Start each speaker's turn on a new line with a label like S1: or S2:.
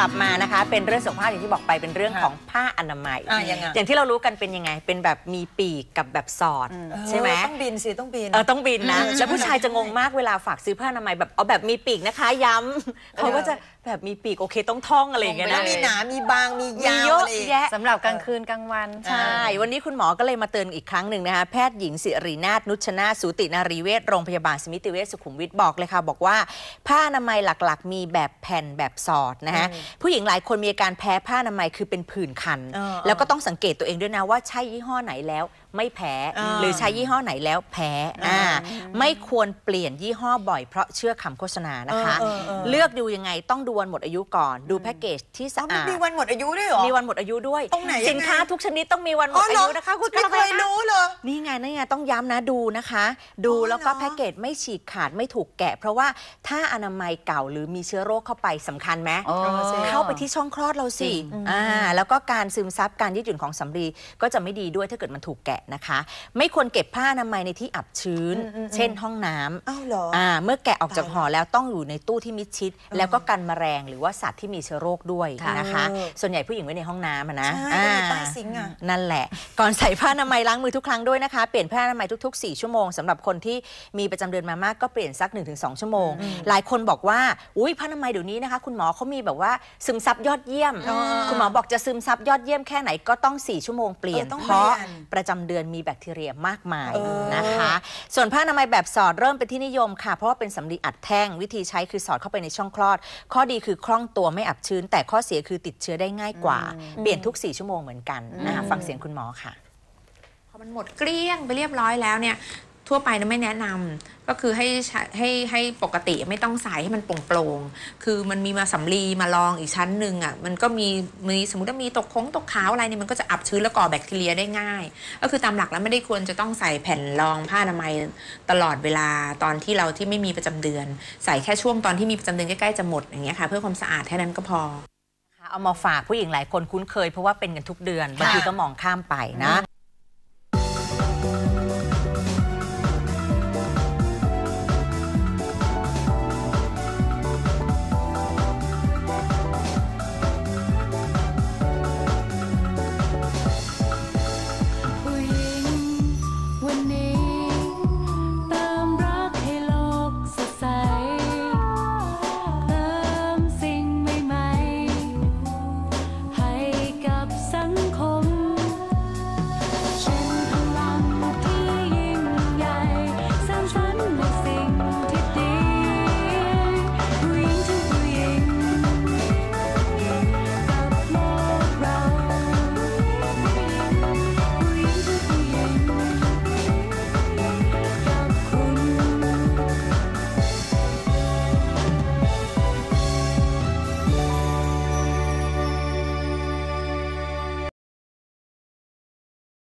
S1: ลับมานะคะ เป็นเรื่องสุขภาพอย่างที่บอกไปเป็นเรื่อง
S2: ค่ะ
S1: ของผ้าอนามัย
S2: อะยังไง
S1: อย่างที่เรารู้กันเป็นยังไง เป็นแบบมีปีกกับแบบสอดใช่ไหม
S2: เออต้องบินสิ ต้องบิน
S1: เออต้องบินนะ
S2: อืม
S1: แล้วผู้ชายจะงงมากเวลาฝากซื้อผ้าอนามัยแบบเอาแบบมีปีกนะคะ ย้ำเขาก็จะแบบมีปีกโอเคต้องท่องอะไรอย่างเงี้ย
S2: แล้ว
S1: นะ
S2: มีหนา มีบาง มี
S1: มี
S2: ยาว
S1: เยอะ
S2: อะไรอย่างเงี้ย
S1: แยะ
S3: สำหรับกลางคืนกลางวัน
S1: ใช่ วันนี้คุณหมอก็เลยมาเตือนอีกครั้งหนึ่งนะคะ แพทย์หญิงสิรินาถนุชนาถสูตินารีเวชโรงพยาบาลสมิติเวชสุขุมวิทบอกเลยค่ะ บอกว่า ผ้าอนามัยหลักๆ มีแบบแผ่นแบบสอดนะคะผู้หญิงหลายคนมีอาการแพ้ผ้าอนามัยคือเป็นผื่นคัน
S2: เออ
S1: แล้วก็ต้องสังเกตตัวเองด้วยนะว่าใช่ยี่ห้อไหนแล้ว ไม่แพ้
S2: เออ
S1: หรือใช้ยี่ห้อไหนแล้วแพ้อ่าไม่ควรเปลี่ยนยี่ห้อบ่อยเพราะเชื่อคำโฆษณานะคะ
S2: เออเออเออ
S1: เลือกดูยังไงต้องดูวันหมดอายุก่อน ดูแพ็กเกจที่
S2: อ๋
S1: สะ
S2: อมัน
S1: อาด
S2: มีวันหมดอายุด้วยเหรอ
S1: มีวันหมดอายุด้วย
S2: ตรงไหนยังไง
S1: สินค้าทุกชนิดต้องมีวันหม
S2: อ๋
S1: ด
S2: อ
S1: อา
S2: เหรอ
S1: ยุนะคะ คุณ
S2: ไม่
S1: กระ
S2: เค
S1: แต
S2: ยรู้เลย
S1: นี่ไงนี่ไงต้องย้ำนะดูนะคะ ดู
S2: อ๋อ
S1: แล้วก็
S2: เหรอ
S1: แพ็กเกจไม่ฉีกขาดไม่ถูกแกะ เพราะว่าถ้าอนามัยเก่าหรือมีเชื้อโรคเข้าไปสำคัญไหม
S3: อ๋อ
S1: เข้าไปที่ช่องคลอดเราสิ
S3: จริง
S1: อ่า แล้วก็การซึมซับการยืดหยุ่นของสำลีก็จะไม่ดีด้วยถ้าเกิดมันถูกแกะนะคะ ไม่ควรเก็บผ้าอนามัยในที่อับชื้นเช่นห้องน้ำ
S2: อ้าวเหรอ
S1: อ่าเมื่อแกะออกจาก
S2: ตาย
S1: ห่อแล้วต้องอยู่ในตู้ที่มิดชิดแล้วก็กันแมลงหรือว่าสัตว์ที่มีเชื้อโรคด้วย
S3: ค่ะ
S1: นะคะ
S2: เออ
S1: ส่วนใหญ่ผู้หญิงไว้ในห้องน้ำอะนะ
S2: ใช่ก็มี
S1: อ่า
S2: ใต้ซิงค์อะ
S1: นั่นแหละ ก่อนใส่ผ้าอนามัยล้างมือทุกครั้งด้วยนะคะ เปลี่ยนผ้าอนามัยทุก ๆ 4 ชั่วโมงสำหรับคนที่มีประจำเดือนมามากก็เปลี่ยนสัก 1-2 ชั่วโมง หลายคนบอกว่าอุ้ยผ้าอนามัยเดี๋ยวนี้นะคะ คุณหมอเขามีแบบว่าซึมซับยอดเยี่ยม
S2: อ๋อ
S1: คุณหมอบอกจะซึมซับยอดเยี่ยมแค่ไหนก็ต้อง 4 ชั่วโมงเปลี่ยน
S2: เออต้อง
S1: เพราะ
S2: เปลี่ยน
S1: ประจำเดือนมีแบคทีเรียมากมาย
S2: เออ
S1: นะคะ ส่วนผ้าอนามัยแบบสอดเริ่มเป็นที่นิยมค่ะ เพราะว่าเป็นสำลีอัดแท่งวิธีใช้คือสอดเข้าไปในช่องคลอด ข้อดีคือคล่องตัวไม่อับชื้น แต่ข้อเสียคือติดเชื้อได้ง่ายกว่า เปลี่ยนทุก 4 ชั่วโมงเหมือนกันนะคะฟังเสียงคุณหมอค่ะ
S4: พอมันหมดเกลี้ยงไปเรียบร้อยแล้วเนี่ย ทั่วไปนะไม่แนะนำก็คือให้ให้ให้ปกติไม่ต้องใส่ให้มันโปร่งๆคือมันมีมาสำลีมาลองอีกชั้นหนึ่งอะมันก็มีมีสมมติว่ามีตกคงตกขาวอะไรเนี่ยมันก็จะอับชื้นแล้วก่อแบคทีเรียได้ง่าย ก็คือตามหลักแล้วไม่ได้ควรจะต้องใส่แผ่นรองผ้าอนามัยตลอดเวลาตอนที่เราที่ไม่มีประจำเดือน ใส่แค่ช่วงตอนที่มีประจำเดือนใกล้ๆจะหมดอย่างเงี้ยค่ะเพื่อความสะอาดแค่นั้นก็พอ
S1: เอามาฝากผู้หญิงหลายคนคุ้นเคยเพราะว่าเป็นกันทุกเดือนบางทีก็มองข้ามไปนะ